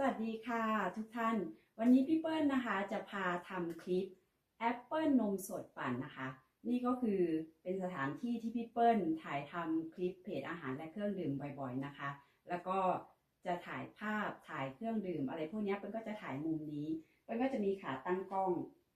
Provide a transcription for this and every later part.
สวัสดีค่ะทุกท่าน วันนี้พี่เปิ้ลนะคะจะพาทำคลิปแอปเปิ้ลนมสดปั่นนะคะ นี่ก็คือเป็นสถานที่ที่พี่เปิ้ลถ่ายทำคลิปเพจอาหารและเครื่องดื่มบ่อยๆนะคะ แล้วก็จะถ่ายภาพถ่ายเครื่องดื่ม อะไรพวกนี้เปิ้ลก็จะถ่ายมุมนี้เปิ้ลก็จะมีขาตั้งกล้อง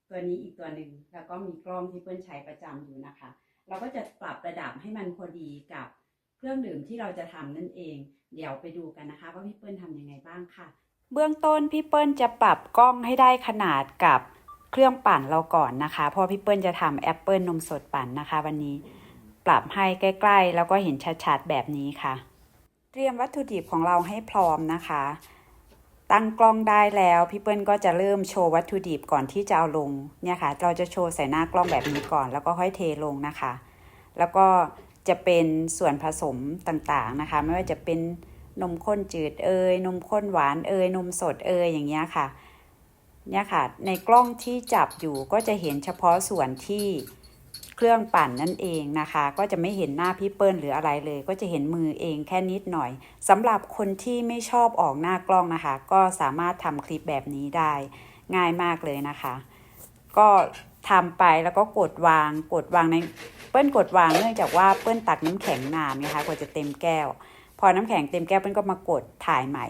ตัวนี้อีกตัวหนึ่งแล้วก็มีกล้องที่เปิ้ลใช้ประจำอยู่นะคะ เราก็จะปรับระดับให้มันพอดีกับเครื่องดื่มที่เราจะทำนั่นเอง เดี๋ยวไปดูกันนะคะ ว่าพี่เปิ้ลทำยังไงบ้างค่ะ เบื้องต้นพี่เปิ้ลจะปรับกล้องให้ได้ขนาดกับเครื่องปั่นเราก่อนนะคะ เพราะพี่เปิ้ลจะทำแอปเปิลนมสดปั่นนะคะ วันนี้ปรับให้ใกล้ๆ แล้วก็เห็นชัดๆแบบนี้ค่ะ เตรียมวัตถุดิบของเราให้พร้อมนะคะ ตั้งกล้องได้แล้วพี่เปิ้ลก็จะเริ่มโชว์วัตถุดิบก่อนที่จะเอาลงเนี่ยค่ะ เราจะโชว์ใส่หน้ากล้องแบบนี้ก่อน แล้วก็ค่อยเทลงนะคะ แล้วก็จะเป็นส่วนผสมต่างๆนะคะ ไม่ว่าจะเป็น นมข้นจืดเอย นมข้นหวานเอย นมสดเอยอย่างเงี้ยค่ะ เนี่ยค่ะ ในกล้องที่จับอยู่ก็จะเห็นเฉพาะส่วนที่เครื่องปั่นนั่นเองนะคะ ก็จะไม่เห็นหน้าพี่เปิ้ลหรืออะไรเลย ก็จะเห็นมือเองแค่นิดหน่อยสำหรับคนที่ไม่ชอบออกหน้ากล้องนะคะ ก็สามารถทำคลิปแบบนี้ได้ง่ายมากเลยนะคะ ก็ทำไปแล้วก็กดวางกดวางในเปิ้ลกดวางเนื่องจากว่าเปิ้ลตักน้ำแข็งนานนะคะกว่าจะเต็มแก้ว พอน้ำแข็งเต็มแก้วเปิ้ลก็มากดถ่ายใหม่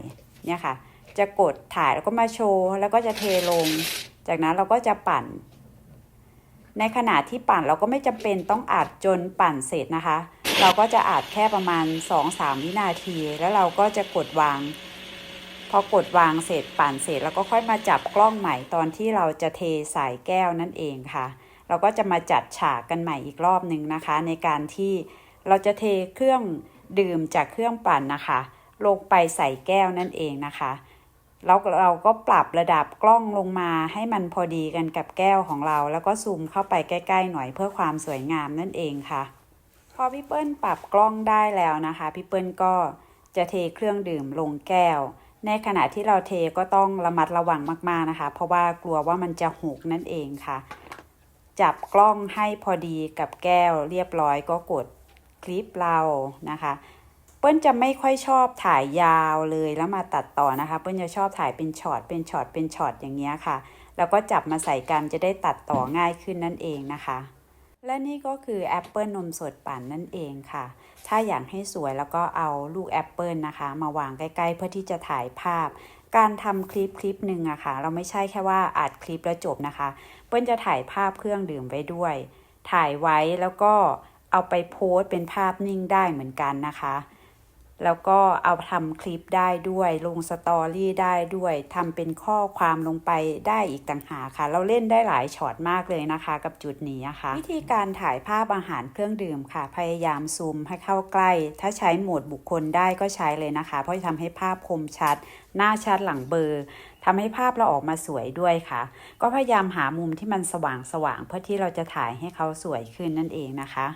เนี่ยค่ะ จะกดถ่ายแล้วก็มาโชว์แล้วก็จะเทลง จากนั้นเราก็จะปั่น ในขณะที่ปั่นเราก็ไม่จำเป็นต้องอัดจนปั่นเสร็จนะคะ เราก็จะอัดแค่ประมาณ 2-3 วินาที แล้วเราก็จะกดวาง พอกดวางเสร็จปั่นเสร็จแล้วก็ค่อยมาจับกล้องใหม่ตอนที่เราจะเทใส่แก้วนั่นเองค่ะ เราก็จะมาจัดฉากกันใหม่อีกรอบหนึ่งนะคะ ในการที่เราจะเทเครื่อง ดื่มจากเครื่องปั่นนะคะ ลงไปใส่แก้วนั่นเองนะคะแล้วเราก็ปรับระดับกล้องลงมาให้มันพอดีกันกับแก้วของเรา แล้วก็ซูมเข้าไปใกล้ ๆ หน่อยเพื่อความสวยงามนั่นเองค่ะ พอพี่เปิ้ลปรับกล้องได้แล้วนะคะ พี่เปิ้ลก็จะเทเครื่องดื่มลงแก้ว ในขณะที่เราเทก็ต้องระมัดระวังมากๆนะคะ เพราะว่ากลัวว่ามันจะหกนั่นเองค่ะ จับกล้องให้พอดีกับแก้วเรียบร้อยก็กด คลิปเรานะคะ เปิ้ลจะไม่ค่อยชอบถ่ายยาวเลยแล้วมาตัดต่อนะคะ เปิ้ลจะชอบถ่ายเป็นช็อตเป็นช็อตเป็นช็อตอย่างเงี้ยค่ะ แล้วก็จับมาใส่กันจะได้ตัดต่อง่ายขึ้นนั่นเองนะคะ และนี่ก็คือแอปเปิลนมสดปั่นนั่นเองค่ะ ถ้าอยากให้สวยแล้วก็เอาลูกแอปเปิลนะคะ มาวางใกล้ๆ เพื่อที่จะถ่ายภาพการทำคลิปคลิปหนึ่งอะค่ะ เราไม่ใช่แค่ว่าอัดคลิปแล้วจบนะคะ เปิ้ลจะถ่ายภาพเครื่องดื่มไว้ด้วย ถ่ายไว้แล้วก็ เอาไปโพสเป็นภาพนิ่งได้เหมือนกันนะคะ แล้วก็เอาทำคลิปได้ด้วย ลงสตอรี่ได้ด้วยทำเป็นข้อความลงไปได้อีกต่างหากค่ะ เราเล่นได้หลายช็อตมากเลยนะคะ กับจุดนี้นะคะ วิธีการถ่ายภาพอาหารเครื่องดื่มค่ะ พยายามซูมให้เข้าใกล้ ถ้าใช้โหมดบุคคลได้ก็ใช้เลยนะคะ เพราะจะทำให้ภาพคมชัด หน้าชัดหลังเบลอร์ทำให้ภาพเราออกมาสวยด้วยค่ะ ก็พยายามหามุมที่มันสว่างสว่างๆเพื่อที่เราจะถ่ายให้เขาสวยขึ้นนั่นเองนะคะ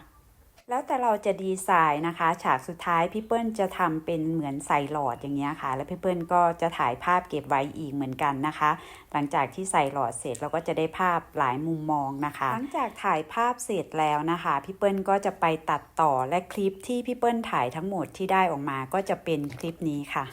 แล้วแต่เราจะดีไซน์นะคะ ฉากสุดท้ายพี่เปิ้ลจะทำเป็นเหมือนใส่หลอดอย่างเงี้ยค่ะ แล้วพี่เปิ้ลก็จะถ่ายภาพเก็บไว้อีกเหมือนกันนะคะ หลังจากที่ใส่หลอดเสร็จเราก็จะได้ภาพหลายมุมมองนะคะ หลังจากถ่ายภาพเสร็จแล้วนะคะพี่เปิ้ลก็จะไปตัดต่อและคลิปที่พี่เปิ้ลถ่ายทั้งหมดที่ได้ออกมาก็จะเป็นคลิปนี้ค่ะ